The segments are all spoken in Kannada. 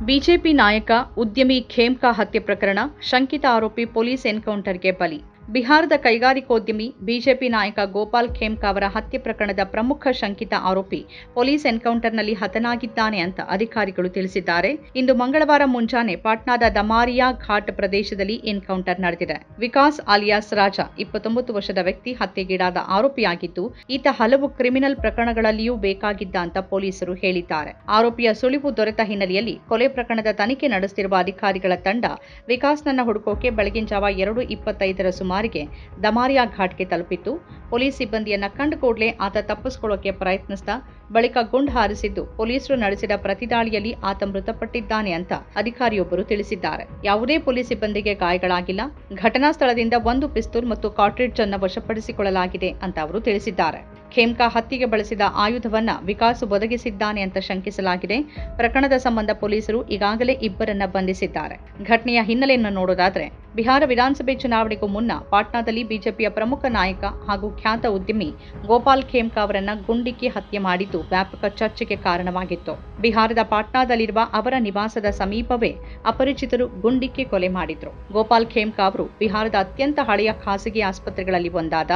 ಬಿಜೆಪಿ ನಾಯಕ ಉದ್ಯಮಿ ಖೇಮ್ಕಾ ಹತ್ಯೆ ಪ್ರಕರಣ ಶಂಕಿತ ಆರೋಪಿ ಪೊಲೀಸ್ ಎನ್ಕೌಂಟರ್ಗೆ ಬಲಿ ಬಿಹಾರದ ಕೈಗಾರಿಕೋದ್ಯಮಿ ಬಿಜೆಪಿ ನಾಯಕ ಗೋಪಾಲ್ ಖೇಮ್ಕಾ ಅವರ ಹತ್ಯೆ ಪ್ರಕರಣದ ಪ್ರಮುಖ ಶಂಕಿತ ಆರೋಪಿ ಪೊಲೀಸ್ ಎನ್ಕೌಂಟರ್ನಲ್ಲಿ ಹತನಾಗಿದ್ದಾನೆ ಅಂತ ಅಧಿಕಾರಿಗಳು ತಿಳಿಸಿದ್ದಾರೆ. ಇಂದು ಮಂಗಳವಾರ ಮುಂಜಾನೆ ಪಾಟ್ನಾದ ದಮಾರಿಯಾ ಘಾಟ್ ಪ್ರದೇಶದಲ್ಲಿ ಎನ್ಕೌಂಟರ್ ನಡೆದಿದೆ. ವಿಕಾಸ್ ಅಲಿಯಾಸ್ ರಾಜ, ಇಪ್ಪತ್ತೊಂಬತ್ತು ವರ್ಷದ ವ್ಯಕ್ತಿ, ಹತ್ಯೆಗೀಡಾದ ಆರೋಪಿಯಾಗಿದ್ದು, ಈತ ಹಲವು ಕ್ರಿಮಿನಲ್ ಪ್ರಕರಣಗಳಲ್ಲಿಯೂ ಬೇಕಾಗಿದ್ದ ಅಂತ ಪೊಲೀಸರು ಹೇಳಿದ್ದಾರೆ. ಆರೋಪಿಯ ಸುಳಿವು ದೊರೆತ ಹಿನ್ನೆಲೆಯಲ್ಲಿ ಕೊಲೆ ಪ್ರಕರಣದ ತನಿಖೆ ನಡೆಸುತ್ತಿರುವ ಅಧಿಕಾರಿಗಳ ತಂಡ ವಿಕಾಸ್ನನ್ನ ಹುಡುಕೋಕೆ ಬೆಳಗಿನ ಜಾವ ಎರಡು ಇಪ್ಪತ್ತೈದರ ಸುಮಾರಿಗೆ ದಮಾರಿಯಾ ಘಾಟ್ಗೆ ತಲುಪಿತ್ತು. ಪೊಲೀಸ್ ಸಿಬ್ಬಂದಿಯನ್ನ ಕಂಡ ಕೂಡಲೇ ಆತ ತಪ್ಪಿಸಿಕೊಳ್ಳೋಕೆ ಪ್ರಯತ್ನಿಸಿದ. ಬಳಿಕ ಗುಂಡು ಹಾರಿಸಿದ್ದು ಪೊಲೀಸರು ನಡೆಸಿದ ಪ್ರತಿದಾಳಿಯಲ್ಲಿ ಆತ ಮೃತಪಟ್ಟಿದ್ದಾನೆ ಅಂತ ಅಧಿಕಾರಿಯೊಬ್ಬರು ತಿಳಿಸಿದ್ದಾರೆ. ಯಾವುದೇ ಪೊಲೀಸ್ ಸಿಬ್ಬಂದಿಗೆ ಗಾಯಗಳಾಗಿಲ್ಲ. ಘಟನಾ ಸ್ಥಳದಿಂದ ಒಂದು ಪಿಸ್ತೂಲ್ ಮತ್ತು ಕಾಟ್ರಿಡ್ಜ್ ಅನ್ನು ವಶಪಡಿಸಿಕೊಳ್ಳಲಾಗಿದೆ ಅಂತ ಅವರು ತಿಳಿಸಿದ್ದಾರೆ. ಖೇಮ್ಕಾ ಹತ್ತಿಗೆ ಬಳಸಿದ ಆಯುಧವನ್ನ ವಿಕಾಸ್ ಒದಗಿಸಿದ್ದಾನೆ ಅಂತ ಶಂಕಿಸಲಾಗಿದೆ. ಪ್ರಕರಣದ ಸಂಬಂಧ ಪೊಲೀಸರು ಈಗಾಗಲೇ ಇಬ್ಬರನ್ನ ಬಂಧಿಸಿದ್ದಾರೆ. ಘಟನೆಯ ಹಿನ್ನೆಲೆಯನ್ನು ನೋಡೋದಾದ್ರೆ ಬಿಹಾರ ವಿಧಾನಸಭೆ ಚುನಾವಣೆಗೂ ಮುನ್ನ ಪಾಟ್ನಾದಲ್ಲಿ ಬಿಜೆಪಿಯ ಪ್ರಮುಖ ನಾಯಕ ಹಾಗೂ ಖ್ಯಾತ ಉದ್ಯಮಿ ಗೋಪಾಲ್ ಖೇಮ್ಕಾ ಅವರನ್ನ ಗುಂಡಿಕ್ಕಿ ಹತ್ಯೆ ಮಾಡಿದ್ದು ವ್ಯಾಪಕ ಚರ್ಚೆಗೆ ಕಾರಣವಾಗಿತ್ತು. ಬಿಹಾರದ ಪಾಟ್ನಾದಲ್ಲಿರುವ ಅವರ ನಿವಾಸದ ಸಮೀಪವೇ ಅಪರಿಚಿತರು ಗುಂಡಿಕ್ಕಿ ಕೊಲೆ ಮಾಡಿದ್ರು. ಗೋಪಾಲ್ ಖೇಮ್ಕಾ ಅವರು ಬಿಹಾರದ ಅತ್ಯಂತ ಹಳೆಯ ಖಾಸಗಿ ಆಸ್ಪತ್ರೆಗಳಲ್ಲಿ ಒಂದಾದ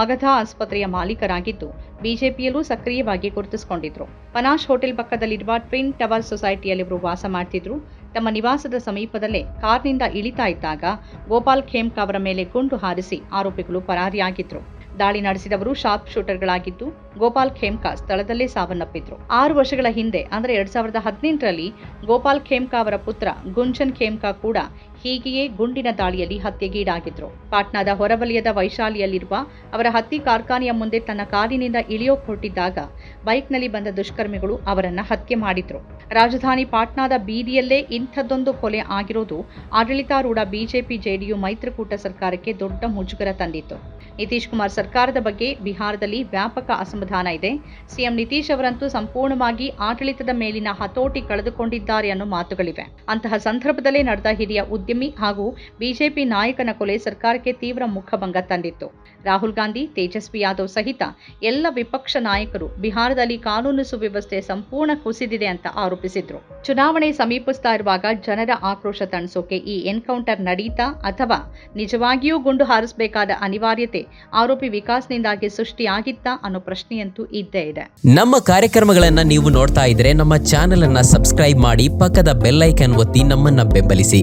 ಮಗಧ ಆಸ್ಪತ್ರೆಯ ಮಾಲೀಕರಾಗಿದ್ದು, ಬಿಜೆಪಿಯಲ್ಲೂ ಸಕ್ರಿಯವಾಗಿ ಗುರುತಿಸಿಕೊಂಡಿದ್ರು. ಪನಾಶ್ ಹೋಟೆಲ್ ಪಕ್ಕದಲ್ಲಿರುವ ಟ್ವಿನ್ ಟವರ್ ಸೊಸೈಟಿಯಲ್ಲಿ ಇವರು ವಾಸ ಮಾಡ್ತಿದ್ರು. ತಮ್ಮ ನಿವಾಸದ ಸಮೀಪದಲ್ಲೇ ಕಾರ್ನಿಂದ ಇಳಿತಾ ಇದ್ದಾಗ ಗೋಪಾಲ್ ಖೇಮ್ಕಾ ಅವರ ಮೇಲೆ ಗುಂಡು ಹಾರಿಸಿ ಆರೋಪಿಗಳು ಪರಾರಿಯಾಗಿದ್ರು. ದಾಳಿ ನಡೆಸಿದವರು ಶಾರ್ಪ್ ಶೂಟರ್ಗಳಾಗಿದ್ದು ಗೋಪಾಲ್ ಖೇಮ್ಕಾ ಸ್ಥಳದಲ್ಲೇ ಸಾವನ್ನಪ್ಪಿದ್ರು. ಆರು ವರ್ಷಗಳ ಹಿಂದೆ, ಅಂದರೆ ಎರಡ್ ಸಾವಿರದ ಹದಿನೆಂಟರಲ್ಲಿ, ಗೋಪಾಲ್ ಖೇಮ್ಕಾ ಅವರ ಪುತ್ರ ಗುಂಜನ್ ಖೇಮ್ಕಾ ಕೂಡ ಹೀಗೆಯೇ ಗುಂಡಿನ ದಾಳಿಯಲ್ಲಿ ಹತ್ಯೆಗೀಡಾಗಿದ್ರು. ಪಾಟ್ನಾದ ಹೊರವಲಯದ ವೈಶಾಲಿಯಲ್ಲಿರುವ ಅವರ ಹತ್ತಿ ಕಾರ್ಖಾನೆಯ ಮುಂದೆ ತನ್ನ ಕಾರಿನಿಂದ ಇಳಿಯೋಕ್ ಹೊರಟಿದ್ದಾಗ ಬೈಕ್ನಲ್ಲಿ ಬಂದ ದುಷ್ಕರ್ಮಿಗಳು ಅವರನ್ನ ಹತ್ಯೆ ಮಾಡಿದ್ರು. ರಾಜಧಾನಿ ಪಾಟ್ನಾದ ಬೀದಿಯಲ್ಲೇ ಇಂಥದ್ದೊಂದು ಕೊಲೆ ಆಗಿರೋದು ಆಡಳಿತಾರೂಢ ಬಿಜೆಪಿ ಜೆಡಿಯು ಮೈತ್ರಿಕೂಟ ಸರ್ಕಾರಕ್ಕೆ ದೊಡ್ಡ ಮುಜುಗರ ತಂದಿತ್ತು. ನಿತೀಶ್ ಕುಮಾರ್ ಸರ್ಕಾರದ ಬಗ್ಗೆ ಬಿಹಾರದಲ್ಲಿ ವ್ಯಾಪಕ ಅಸಮಾಧಾನ ಇದೆ. ಸಿಎಂ ನಿತೀಶ್ ಅವರಂತೂ ಸಂಪೂರ್ಣವಾಗಿ ಆಡಳಿತದ ಮೇಲಿನ ಹತೋಟಿ ಕಳೆದುಕೊಂಡಿದ್ದಾರೆ ಅನ್ನೋ ಮಾತುಗಳಿವೆ. ಅಂತಹ ಸಂದರ್ಭದಲ್ಲೇ ನಡೆದ ಹಿರಿಯ ಉದ್ಯಮಿ ಹಾಗೂ ಬಿಜೆಪಿ ನಾಯಕನ ಕೊಲೆ ಸರ್ಕಾರಕ್ಕೆ ತೀವ್ರ ಮುಖಭಂಗ ತಂದಿತ್ತು. ರಾಹುಲ್ ಗಾಂಧಿ, ತೇಜಸ್ವಿ ಯಾದವ್ ಸಹಿತ ಎಲ್ಲ ವಿಪಕ್ಷ ನಾಯಕರು ಬಿಹಾರದಲ್ಲಿ ಕಾನೂನು ಸುವ್ಯವಸ್ಥೆ ಸಂಪೂರ್ಣ ಕುಸಿದಿದೆ ಅಂತ ಆರೋಪಿಸಿದ್ರು. ಚುನಾವಣೆ ಸಮೀಪಿಸ್ತಾ ಇರುವಾಗ ಜನರ ಆಕ್ರೋಶ ತಣಿಸೋಕೆ ಈ ಎನ್ಕೌಂಟರ್ ನಡೀತಾ ಅಥವಾ ನಿಜವಾಗಿಯೂ ಗುಂಡು ಹಾರಿಸಬೇಕಾದ ಅನಿವಾರ್ಯತೆ ಆರೋಪಿ ವಿಕಾಸ್ನಿಂದಾಗಿ ಸೃಷ್ಟಿಯಾಗಿತ್ತಾ ಅನ್ನೋ ಪ್ರಶ್ನೆಯಂತೂ ಇದ್ದೇ ಇದೆ. ನಮ್ಮ ಕಾರ್ಯಕ್ರಮಗಳನ್ನ ನೀವು ನೋಡ್ತಾ ಇದ್ರೆ ನಮ್ಮ ಚಾನೆಲ್ ಅನ್ನ ಸಬ್ಸ್ಕ್ರೈಬ್ ಮಾಡಿ ಪಕ್ಕದ ಬೆಲ್ ಐಕನ್ ಒತ್ತಿ ನಮ್ಮನ್ನ ಬೆಂಬಲಿಸಿ.